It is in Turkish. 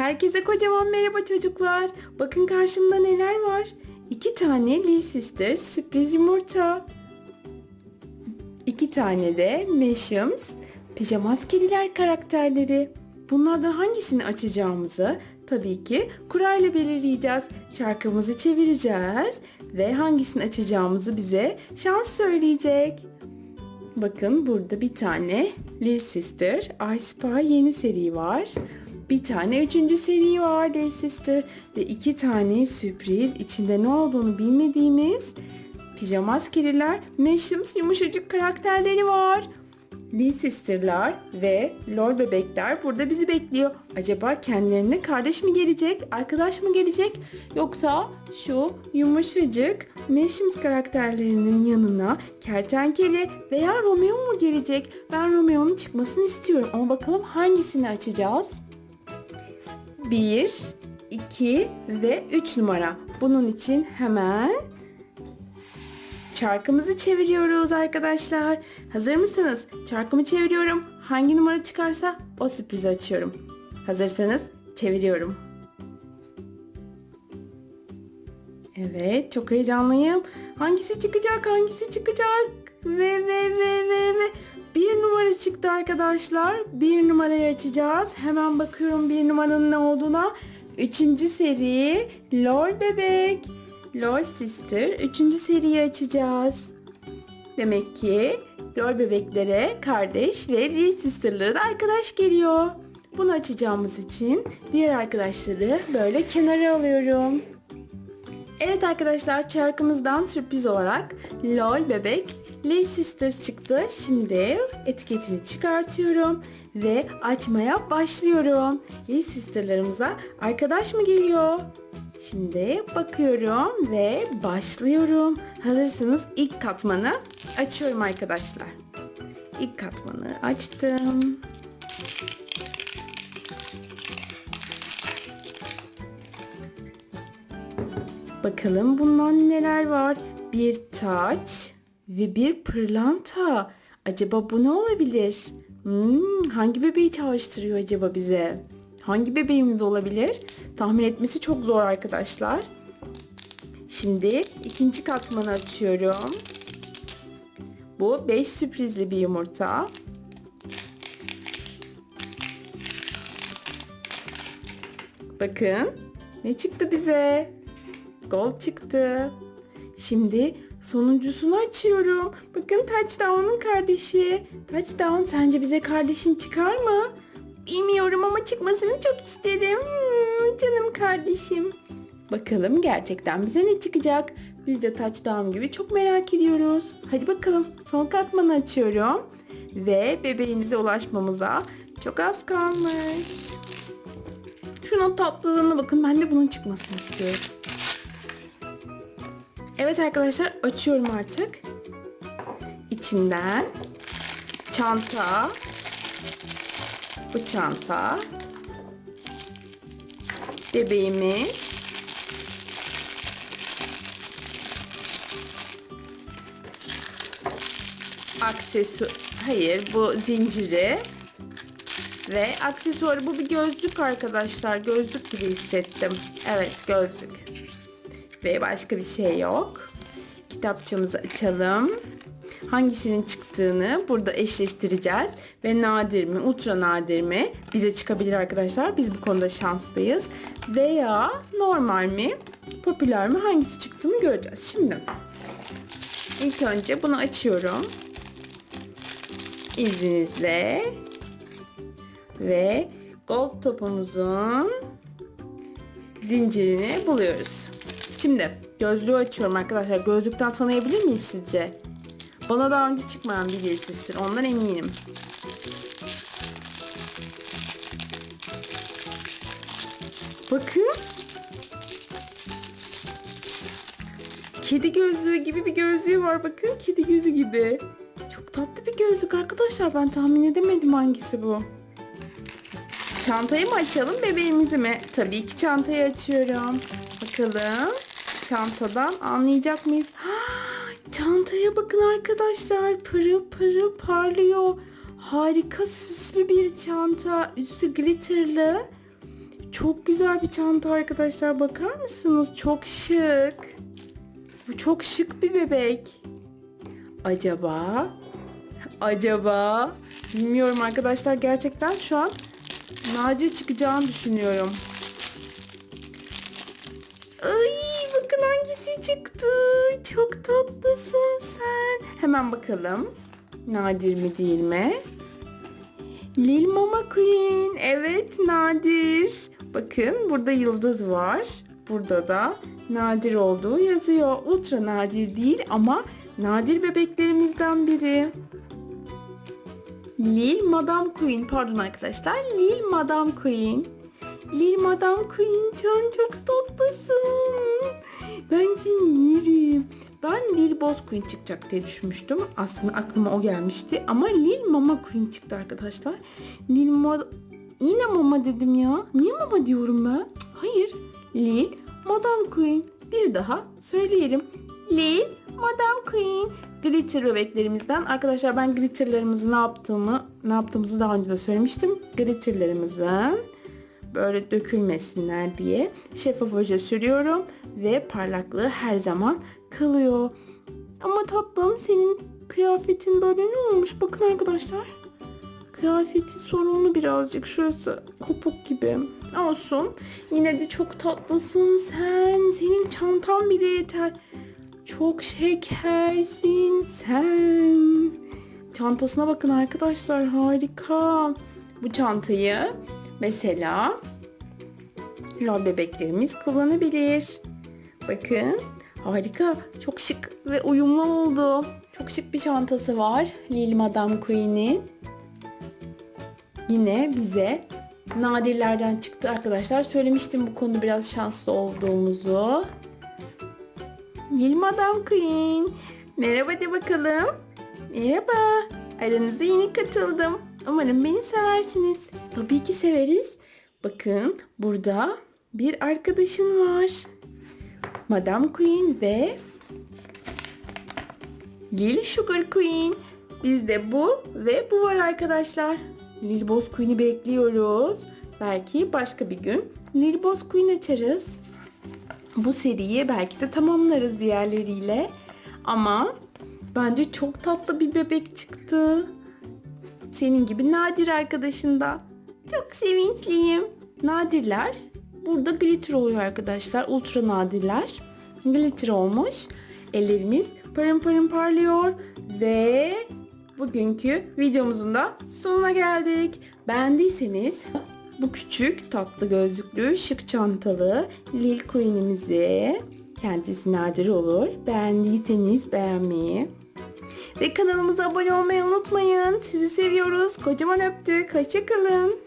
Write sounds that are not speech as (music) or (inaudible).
Herkese kocaman merhaba çocuklar. Bakın karşımda neler var. İki tane Lil Sister sürpriz yumurta. İki tane de Meshames pijama askeriler karakterleri. Bunlardan hangisini açacağımızı tabii ki kurayla belirleyeceğiz. Çarkımızı çevireceğiz ve hangisini açacağımızı bize şans söyleyecek. Bakın burada bir tane Lil Sister I Spy yeni seri var. Bir tane üçüncü seri var Lil Sister ve iki tane sürpriz içinde ne olduğunu bilmediğimiz pijama askeriler Meshames yumuşacık karakterleri var. Lil Sister'lar ve Lol bebekler burada bizi bekliyor. Acaba kendilerine kardeş mi gelecek, arkadaş mı gelecek yoksa şu yumuşacık Meshames karakterlerinin yanına kertenkele veya Romeo mu gelecek? Ben Romeo'nun çıkmasını istiyorum ama bakalım hangisini açacağız? 1, 2 ve 3 numara. Bunun için hemen Çarkımızı çeviriyoruz arkadaşlar. Hazır mısınız? Çarkımı çeviriyorum. Hangi numara çıkarsa o sürprizi açıyorum. Hazırsanız çeviriyorum. Evet, çok heyecanlıyım. Hangisi çıkacak? Hangisi çıkacak? Ve ve ve ve ve bir numara çıktı arkadaşlar. Bir numarayı açacağız. Hemen bakıyorum bir numaranın ne olduğuna. Üçüncü seri Lol Bebek. Lol Sister üçüncü seriyi açacağız. Demek ki Lol bebeklere kardeş ve Lil Sister'lara da arkadaş geliyor. Bunu açacağımız için diğer arkadaşları böyle kenara alıyorum. Evet arkadaşlar çarkımızdan sürpriz olarak LOL bebek Lil Sisters çıktı. Şimdi etiketini çıkartıyorum ve açmaya başlıyorum. Lil Sister'larımıza arkadaş mı geliyor? Şimdi bakıyorum ve başlıyorum. Hazırsanız ilk katmanı açıyorum arkadaşlar. İlk katmanı açtım. Bakalım bundan neler var? Bir taç ve bir pırlanta. Acaba bu ne olabilir? Hmm, hangi bebeği çağrıştırıyor acaba bize? Hangi bebeğimiz olabilir? Tahmin etmesi çok zor arkadaşlar. Şimdi ikinci katmanı açıyorum. Bu 5 sürprizli bir yumurta. Bakın ne çıktı bize? Gold çıktı. Şimdi sonuncusunu açıyorum. Bakın Touchdown'un kardeşi. Touchdown sence bize kardeşin çıkar mı? Bilmiyorum ama çıkmasını çok isterim. Hmm, canım kardeşim. Bakalım gerçekten bize ne çıkacak? Biz de Touchdown gibi çok merak ediyoruz. Hadi bakalım son katmanı açıyorum. Ve bebeğimize ulaşmamıza çok az kalmış. Şunun tatlılığına bakın ben de bunun çıkmasını istiyorum. Evet arkadaşlar açıyorum artık. İçinden çanta, bu çanta, bebeğimiz, aksesuar, hayır bu zinciri ve aksesuarı bu bir gözlük arkadaşlar. Gözlük gibi hissettim. Evet gözlük. Ve başka bir şey yok. Kitapçamızı açalım. Hangisinin çıktığını burada eşleştireceğiz. Ve nadir mi, ultra nadir mi bize çıkabilir arkadaşlar. Biz bu konuda şanslıyız. Veya normal mi, popüler mi hangisi çıktığını göreceğiz. Şimdi ilk önce bunu açıyorum. İzninizle. Ve gold topumuzun zincirini buluyoruz. Şimdi gözlüğü açıyorum arkadaşlar. Gözlükten tanıyabilir miyiz sizce? Bana daha önce çıkmayan bir giysisidir. Ondan eminim. Bakın. Kedi gözlüğü gibi bir gözlüğü var. Bakın kedi gözü gibi. Çok tatlı bir gözlük arkadaşlar. Ben tahmin edemedim hangisi bu. Çantayı mı açalım bebeğimizi mi? Tabii ki çantayı açıyorum. Bakalım çantadan anlayacak mıyız? (gasps) çantaya bakın arkadaşlar. Pırıl pırıl parlıyor. Harika süslü bir çanta. Üstü glitterlı. çok güzel bir çanta arkadaşlar. Bakar mısınız? Çok şık. Bu çok şık bir bebek. Acaba? Acaba? Bilmiyorum arkadaşlar. Gerçekten şu an nadir çıkacağını düşünüyorum. Ay bakın hangisi çıktı. Çok tatlısın sen. Hemen bakalım. Nadir mi değil mi? Lil Mama Queen. Evet nadir. Bakın burada yıldız var. Burada da nadir olduğu yazıyor. Ultra nadir değil ama nadir bebeklerimizden biri. Lil Madame Queen. Pardon arkadaşlar. Lil Madame Queen. Lil Madame Queen can çok tatlısın. Ben seni yerim. Ben Lil Boss Queen çıkacak diye düşünmüştüm. Aslında aklıma o gelmişti. Ama Lil Mama Queen çıktı arkadaşlar. Lil Ma... Yine Mama dedim ya. Niye Mama diyorum ben? Hayır. Lil Madame Queen. Bir daha söyleyelim. Lil Madame Queen. Glitter bebeklerimizden. Arkadaşlar ben glitterlarımızı ne yaptığımı, ne yaptığımızı daha önce de söylemiştim. Glitterlarımızın böyle dökülmesinler diye şeffaf oje sürüyorum ve parlaklığı her zaman kalıyor. Ama tatlım senin kıyafetin böyle ne olmuş? Bakın arkadaşlar. Kıyafeti sorunlu birazcık. Şurası kopuk gibi. Olsun. Yine de çok tatlısın sen. Senin çantan bile yeter. Çok şekersin sen. Çantasına bakın arkadaşlar. Harika. Bu çantayı mesela lol bebeklerimiz kullanabilir. Bakın harika. Çok şık ve uyumlu oldu. Çok şık bir çantası var. Lil Madame Queen'in. Yine bize nadirlerden çıktı arkadaşlar. Söylemiştim bu konuda biraz şanslı olduğumuzu. Lil Madame Queen. Merhaba de bakalım. Merhaba. Aranıza yeni katıldım. Umarım beni seversiniz. Tabii ki severiz. Bakın burada bir arkadaşın var. Madame Queen ve Lil Sugar Queen. Bizde bu ve bu var arkadaşlar. Lil Boss Queen'i bekliyoruz. Belki başka bir gün Lil Boss Queen açarız. Bu seriyi belki de tamamlarız diğerleriyle. Ama bence çok tatlı bir bebek çıktı. Senin gibi nadir arkadaşında. Çok sevinçliyim. Nadirler burada glitter oluyor arkadaşlar. Ultra nadirler. Glitter olmuş. Ellerimiz parım parım parlıyor. Ve bugünkü videomuzun da sonuna geldik. Beğendiyseniz bu küçük tatlı gözlüklü şık çantalı Lil Queen'imizi kendisi nadir olur. Beğendiyseniz beğenmeyi ve kanalımıza abone olmayı unutmayın. Sizi seviyoruz. Kocaman öptük. Hoşçakalın.